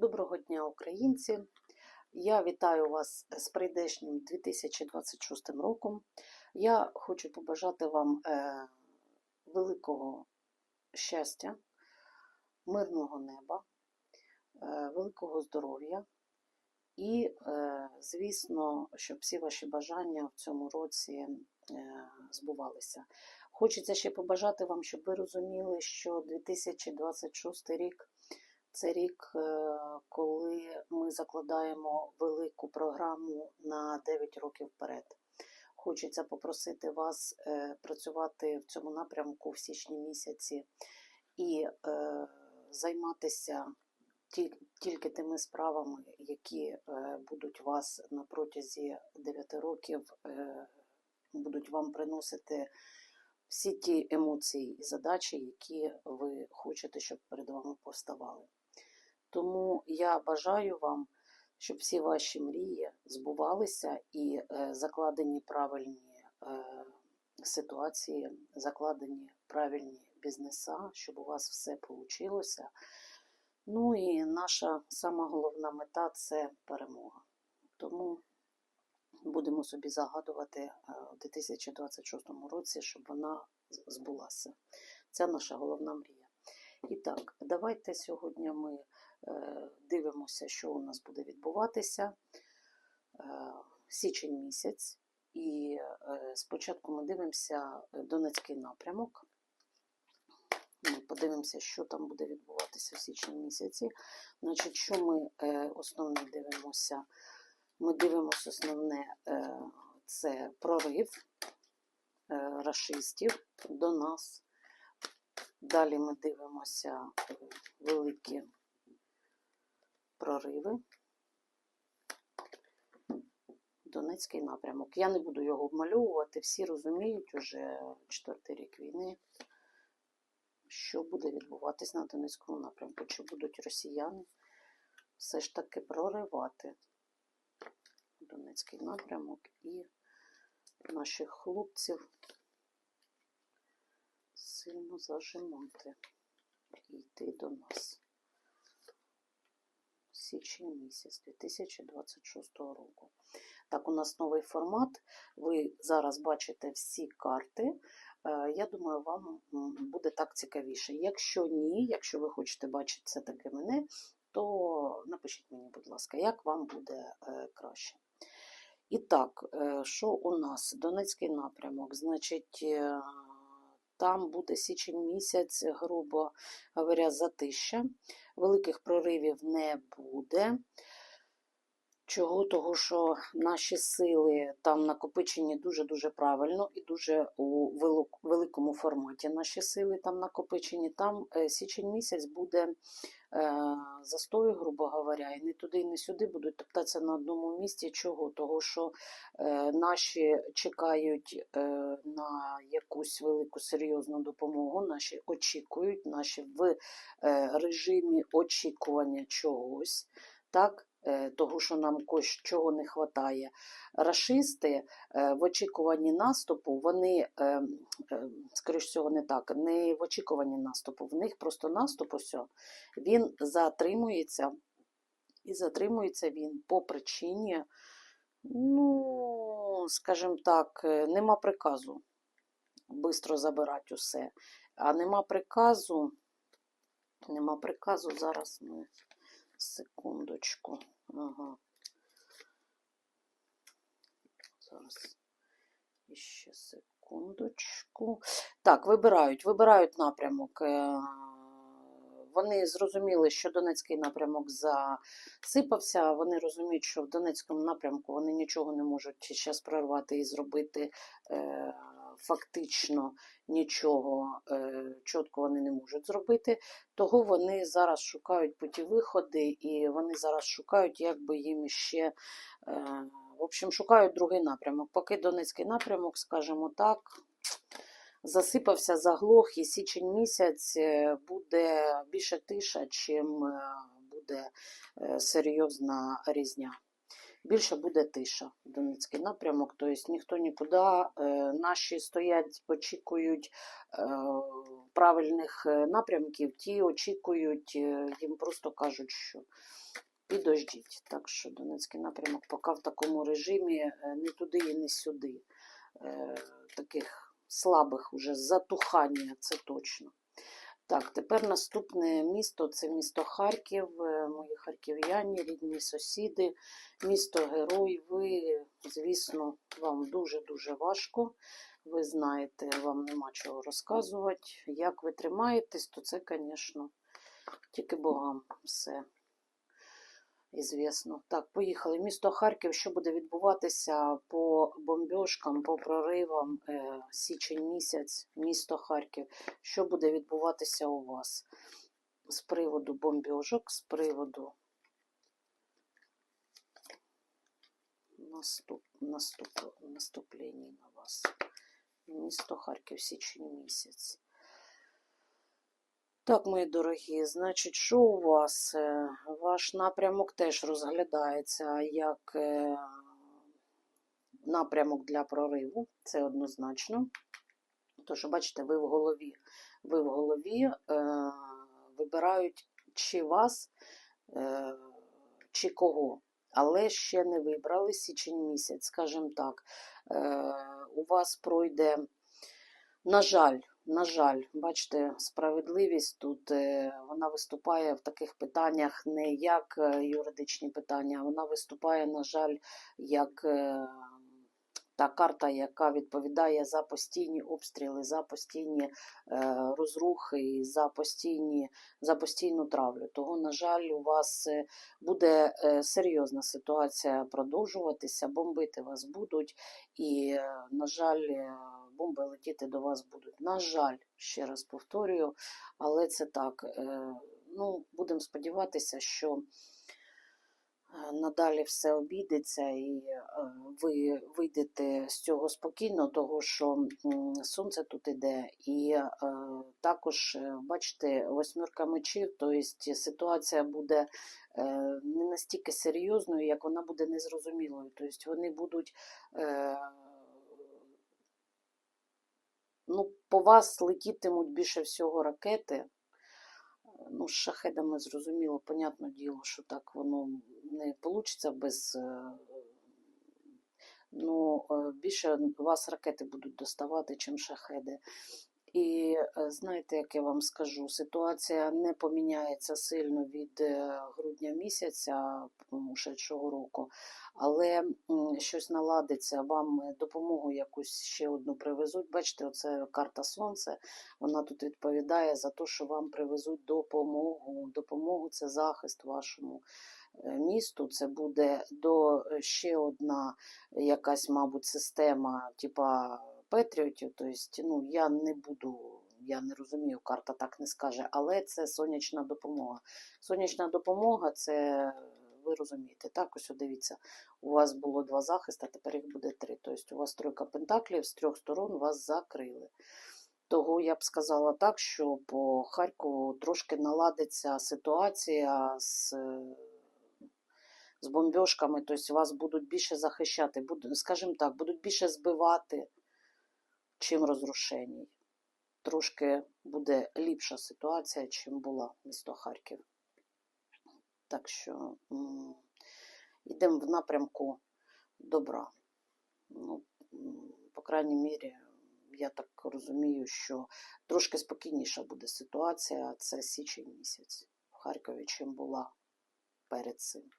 Доброго дня, українці! Я вітаю вас з прийдешнім 2026 роком. Я хочу побажати вам е, великого щастя, мирного неба, е, великого здоров'я і, е, звісно, щоб всі ваші бажання в цьому році збувалися. Хочеться ще побажати вам, щоб ви розуміли, що 2026 рік це рік, е, коли ми закладаємо велику програму на 9 років вперед. Хочеться попросити вас е, працювати в цьому напрямку в січні місяці і е, займатися тільки тими справами, які будуть вас на протязі 9 років, будуть вам приносити всі ті емоції і задачі, які ви хочете, щоб перед вами поставали. Тому я бажаю вам, щоб всі ваші мрії збувалися і е, закладені правильні е, ситуації, закладені правильні бізнеса, щоб у вас все вийшло. Ну і наша сама головна мета це перемога. Тому будемо собі загадувати е, у 2026 році, щоб вона збулася. Це наша головна мрія. І так, давайте сьогодні ми дивимося, що у нас буде відбуватися. Е, Січень місяць. І е, спочатку ми дивимося Донецький напрямок. Ми подивимося, що там буде відбуватися в січні місяці. Значить, що ми е, основне дивимося? Ми дивимося основне е, це прорив е, рашистів до нас. Далі ми дивимося е, великі прориви. Донецький напрямок. Я не буду його обмальовувати, всі розуміють уже четвертий рік війни, що буде відбуватись на Донецькому напрямку, чи будуть росіяни все ж таки проривати Донецький напрямок і наших хлопців сильно зажимати і йти до нас. Січень місяць 2026 року. Так, у нас новий формат. Ви зараз бачите всі карти. Е, Я думаю, вам буде так цікавіше. Якщо ні, якщо ви хочете бачити це таке мене, то напишіть мені, будь ласка, як вам буде е, краще. І так, е, що у нас? Донецький напрямок. Значить, там буде січень місяць, грубо говоря, затища. Великих проривів не буде. Чого? Того, що наші сили там накопичені дуже-дуже правильно і дуже у великому форматі наші сили там накопичені. Там е, січень місяць буде е, застою, грубо говоря, і не туди, і не сюди будуть топтатися на одному місці. Чого? Того, що е, наші чекають на якусь велику серйозну допомогу, наші очікують, наші в режимі очікування чогось. Так, того, що нам кось чого не вистачає. Рашисти е, в очікуванні наступу, вони, е, е, скоріш всього, не так, не в очікуванні наступу, в них просто наступ усе, він затримується, і затримується він по причині, ну, скажімо так, е, нема приказу швидко забирати усе. А нема приказу, нема приказу, зараз ми секундочку. Ага. Зараз іще секундочку. Так, вибирають, вибирають напрямок. Е, Вони зрозуміли, що Донецький напрямок засипався. Вони розуміють, що в Донецькому напрямку вони нічого не можуть зараз прорвати і зробити е, фактично нічого е, чітко вони не можуть зробити. Того вони зараз шукають путі виходи, і вони зараз шукають, як би їм ще. Е, в общем, шукають другий напрямок. Поки Донецький напрямок, скажімо так, засипався, заглох, і січень місяць е, буде більше тиша, чим буде серйозна різня. Більше буде тиша. Донецький напрямок, тобто ніхто нікуди, е, наші стоять, очікують е, правильних е, напрямків, ті очікують, їм просто кажуть, що підождіть. Так що Донецький напрямок поки в такому режимі не туди і не сюди. Таких слабих уже затухання, це точно. Так, тепер наступне місто це місто Харків, е, мої харків'яні, рідні сусіди, місто Герой. Ви, звісно, вам дуже-дуже важко. Ви знаєте, вам нема чого розказувати. Як ви тримаєтесь, то це, звісно, тільки Богам все ізвісно. Так, поїхали. Місто Харків. Що буде відбуватися по бомбьошкам, по проривам е, січень місяць, місто Харків. Що буде відбуватися у вас з приводу бомбьожок, з приводу наступ, наступ, наступлення на вас. Місто Харків, січень місяць. Так, мої дорогі, значить, що у вас? Е, Ваш напрямок теж розглядається як е, напрямок для прориву, це однозначно. Тож, бачите, ви в голові, ви в голові е, вибирають чи вас, е, чи кого. Але ще не вибрали січень місяць, скажімо так. Е, у вас пройде, на жаль, на жаль, бачите, справедливість тут е, вона виступає в таких питаннях не як е, юридичні питання, вона виступає, на жаль, як е, та карта, яка відповідає за постійні обстріли, за постійні е, розрухи, за постійні, за постійну травлю. Того, на жаль, у вас е, буде е, серйозна ситуація продовжуватися, бомбити вас будуть, і, на жаль, бомби летіти до вас будуть. На жаль, ще раз повторюю, але це так. Ну, будемо сподіватися, що надалі все обійдеться і е, ви вийдете з цього спокійно, того що сонце тут іде, і е, також, е, бачите, восьмірка мечів, тобто ситуація буде е, не настільки серйозною, як вона буде незрозумілою. Тобто вони будуть. Е, Ну, по вас летітимуть більше всього ракети. Ну, з шахедами зрозуміло, понятне діло, що так воно не вийде без. е, Ну, е, більше вас ракети будуть доставати, чим шахеди. І е, знаєте, як я вам скажу, ситуація не поміняється сильно від е, грудня місяця м, ушедшого року, але щось наладиться, вам допомогу якусь ще одну привезуть. Бачите, оце карта Сонце, вона тут відповідає за те, що вам привезуть допомогу. Допомогу це захист вашому е, місту. Це буде до ще одна якась, мабуть, система, типа Петріотів. Тобто, ну, я не буду, я не розумію, карта так не скаже, але це сонячна допомога. Сонячна допомога це. Ви розумієте, так, ось дивіться, у вас було два захисти, а тепер їх буде три. Тобто у вас тройка пентаклів, з трьох сторон вас закрили. Того я б сказала так, що по Харкову трошки наладиться ситуація з, з бомбьошками, тобто вас будуть більше захищати, скажімо так, будуть більше збивати, чим розрушень. Трошки буде ліпша ситуація, чим була місто Харків. Так що йдемо в напрямку добра. Ну, по крайній мірі, я так розумію, що трошки спокійніша буде ситуація. Це січень місяць в Харкові, чим була перед цим.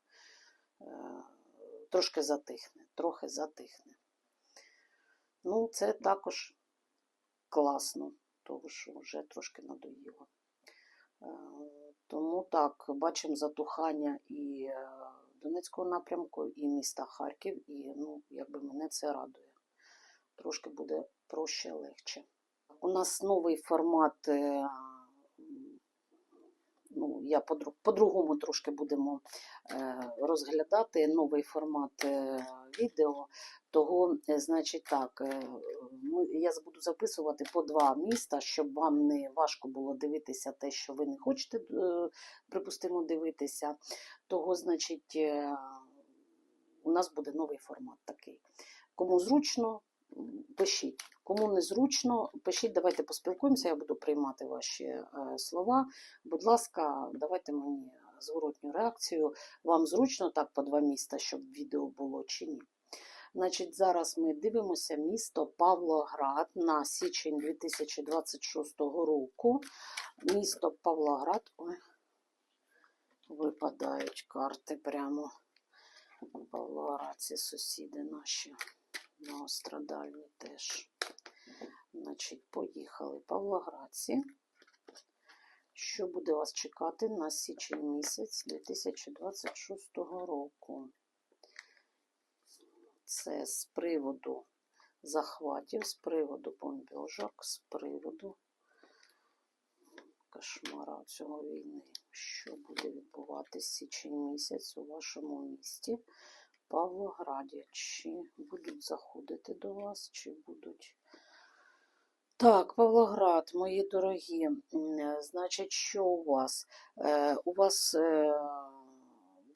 Е, Трошки затихне, трохи затихне. Ну, це також класно, тому що вже трошки надоїло. Е, Тому так, бачимо затухання і е, Донецького напрямку, і міста Харків, і ну, якби мене це радує. Трошки буде проще, легче. У нас новий формат. Ну, я по-дру- по-другому трошки будемо е, розглядати новий формат е, відео. Того, е, значить, так, я буду записувати по два міста, щоб вам не важко було дивитися те, що ви не хочете, припустимо, дивитися. Того, значить, у нас буде новий формат такий. Кому зручно, пишіть. Кому не зручно, пишіть, давайте поспілкуємося, я буду приймати ваші е, слова. Будь ласка, давайте мені зворотню реакцію. Вам зручно так по два міста, щоб відео було чи ні? Значить, зараз ми дивимося місто Павлоград на січень 2026 року. Місто Павлоград. Ой, випадають карти прямо. Павлоград, ці сусіди наші. Новострадальні теж. Значить, поїхали. Павлоградці. Що буде вас чекати на січень місяць 2026 року? Це з приводу захватів, з приводу бомбіжок, з приводу кошмара цього війни. Що буде відбуватись січень місяць у вашому місті Павлограді? Чи будуть заходити до вас, чи будуть. Так, Павлоград, мої дорогі, значить, що у вас? Е, у вас е,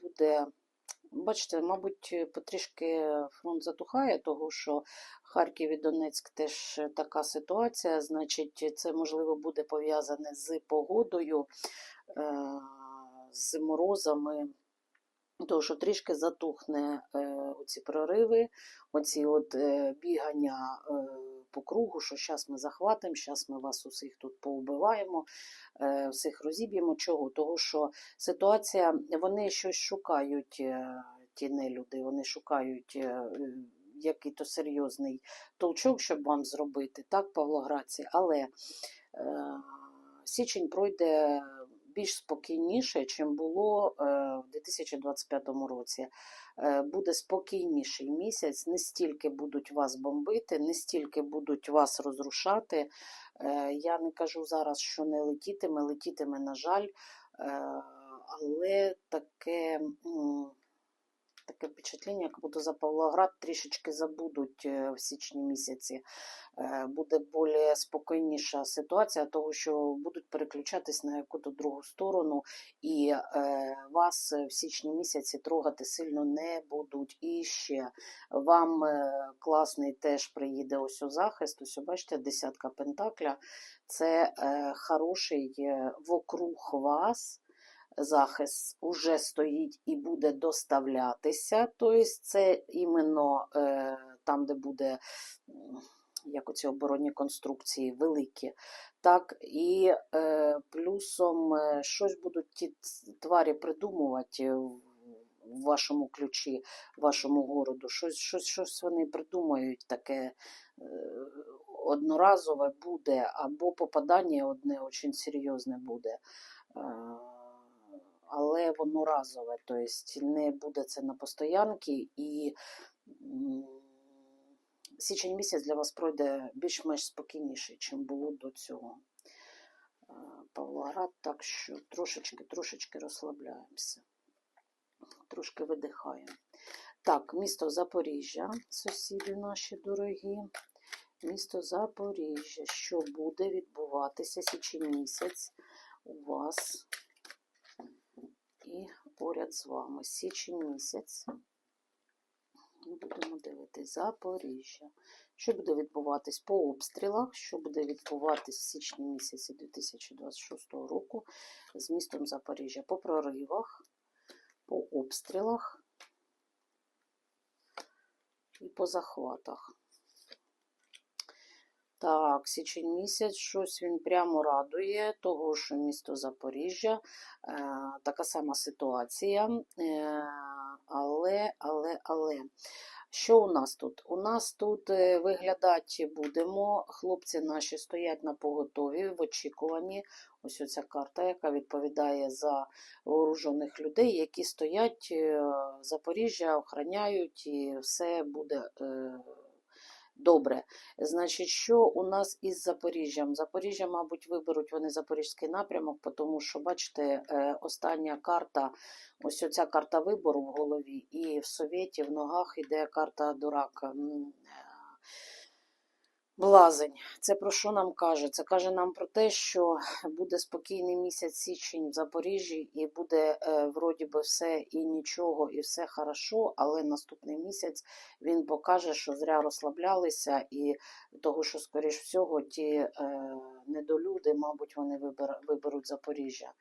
буде, бачите, мабуть, потрішки фронт затухає, того що Харків і Донецьк теж така ситуація. Значить, це можливо буде пов'язане з погодою, е, з морозами. Тому що трішки затухне е, оці прориви, оці от е, бігання е, по кругу, що зараз ми захватимо, зараз ми вас усіх тут поубиваємо, всіх розіб'ємо. Чого? Того що ситуація, вони щось шукають, ті нелюди, вони шукають е, який-то серйозний толчок, щоб вам зробити, так, Павлоградці, але е, січень пройде більш спокійніше, чим було е, в 2025 році. Е, Буде спокійніший місяць, не стільки будуть вас бомбити, не стільки будуть вас розрушати. Е, Я не кажу зараз, що не летітиме, летітиме, на жаль, але таке. Таке впечатлення, як будто за Павлоград трішечки забудуть е, в січні місяці. Е, Буде більш спокійніша ситуація, того що будуть переключатись на яку-то другу сторону, і е, вас в січні місяці трогати сильно не будуть. І ще вам класний теж приїде ось у захист. Ось бачите, десятка пентакля. Це е, хороший е, вокруг вас захист уже стоїть і буде доставлятися. Тобто це іменно е, там, де буде як оці оборонні конструкції великі. Так, і е, плюсом е, щось будуть ті тварі придумувати в вашому ключі, в вашому городу. Щось, щось, щось вони придумають таке е, одноразове буде, або попадання одне дуже серйозне буде. Е, але воно разове, тобто не буде це на постоянки, і січень місяць для вас пройде більш-менш спокійніше, чим було до цього. Е, Павлоград, так що трошечки, трошечки розслабляємося, трошки видихаємо. Так, місто Запоріжжя, сусіди наші дорогі. Місто Запоріжжя, що буде відбуватися січень місяць у вас і поряд з вами. Січень місяць. Будемо дивитись Запоріжжя. Що буде відбуватись по обстрілах, що буде відбуватись в січні місяці 2026 року з містом Запоріжжя по проривах, по обстрілах і по захватах. Так, січень місяць, щось він прямо радує, того що місто Запоріжжя, е, така сама ситуація. Е, але, але, але. Що у нас тут? У нас тут е, виглядати будемо. Хлопці наші стоять на поготові в очікуванні. Ось оця карта, яка відповідає за вооружених людей, які стоять е, Запоріжжя, охороняють, і все буде. е, Добре, значить, що у нас із Запоріжжям? Запоріжжя, мабуть, виберуть вони запорізький напрямок, тому що, бачите, е, остання карта, ось оця карта вибору в голові, і в Совєті в ногах іде карта дурака. Блазень. Це про що нам каже? Це каже нам про те, що буде спокійний місяць січень в Запоріжжі, і буде е, вроді би все і нічого, і все хорошо, але наступний місяць він покаже, що зря розслаблялися, і того, що, скоріш всього, ті е, недолюди, мабуть, вони вибер, виберуть Запоріжжя,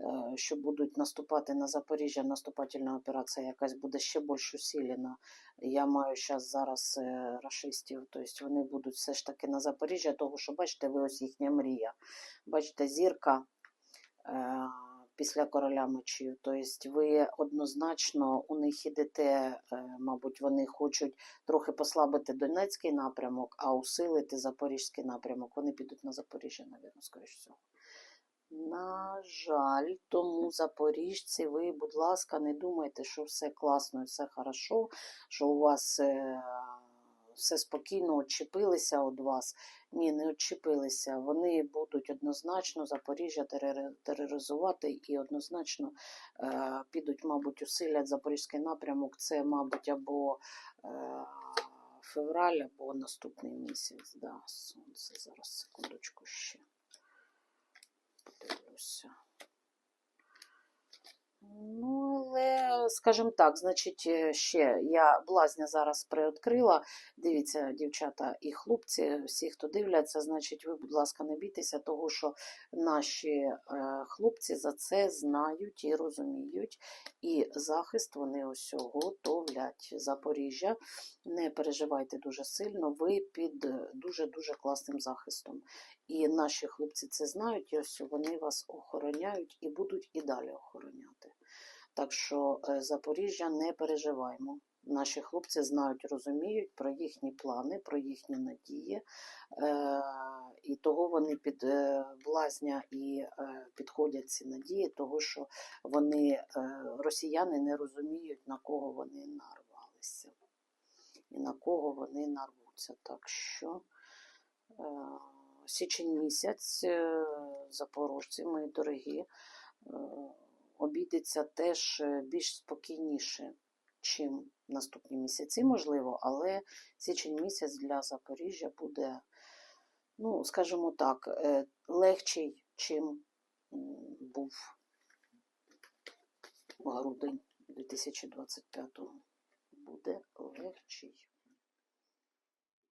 е, що будуть наступати на Запоріжжя, наступательна операція якась буде ще більш усилена. Я маю зараз зараз е, рашистів, тобто вони будуть все ж таки на Запоріжжя, того що бачите, ви ось їхня мрія. Бачите, зірка е, після короля мечів. Тобто ви однозначно у них ідете, е, мабуть, вони хочуть трохи послабити Донецький напрямок, а усилити Запорізький напрямок. Вони підуть на Запоріжжя, навірно, скоріш всього. На жаль, тому запоріжці, ви, будь ласка, не думайте, що все класно і все хорошо, що у вас е, все спокійно відчепилися від вас. Ні, не відчепилися. Вони будуть однозначно Запоріжжя тероризувати і однозначно е, підуть, мабуть, усилять Запорізький напрямок. Це, мабуть, або е, февраль, або наступний місяць. Да, сонце. Зараз секундочку ще подивлюся. Ну, але, скажімо так, значить, е, ще я блазня зараз приоткрила. Дивіться, дівчата і хлопці, всі, хто дивляться, значить, ви, будь ласка, не бійтеся, того, що наші е, хлопці за це знають і розуміють. І захист вони ось готовлять. Запоріжжя. Не переживайте дуже сильно, ви під дуже-дуже класним захистом. І наші хлопці це знають, і ось вони вас охороняють і будуть і далі охороняти. Так що е, Запоріжжя не переживаємо. Наші хлопці знають, розуміють про їхні плани, про їхні надії. Е, і того вони під е, блазня і підходять ці надії, того що вони, росіяни, не розуміють, на кого вони нарвалися і на кого вони нарвуться. Так що січень місяць, запорожці, мої дорогі, обійдеться теж е, більш спокійніше, чим наступні місяці, можливо, але січень місяць для Запоріжжя буде, ну, скажімо так, е, легчий, чим був грудень 2025 Буде легчий.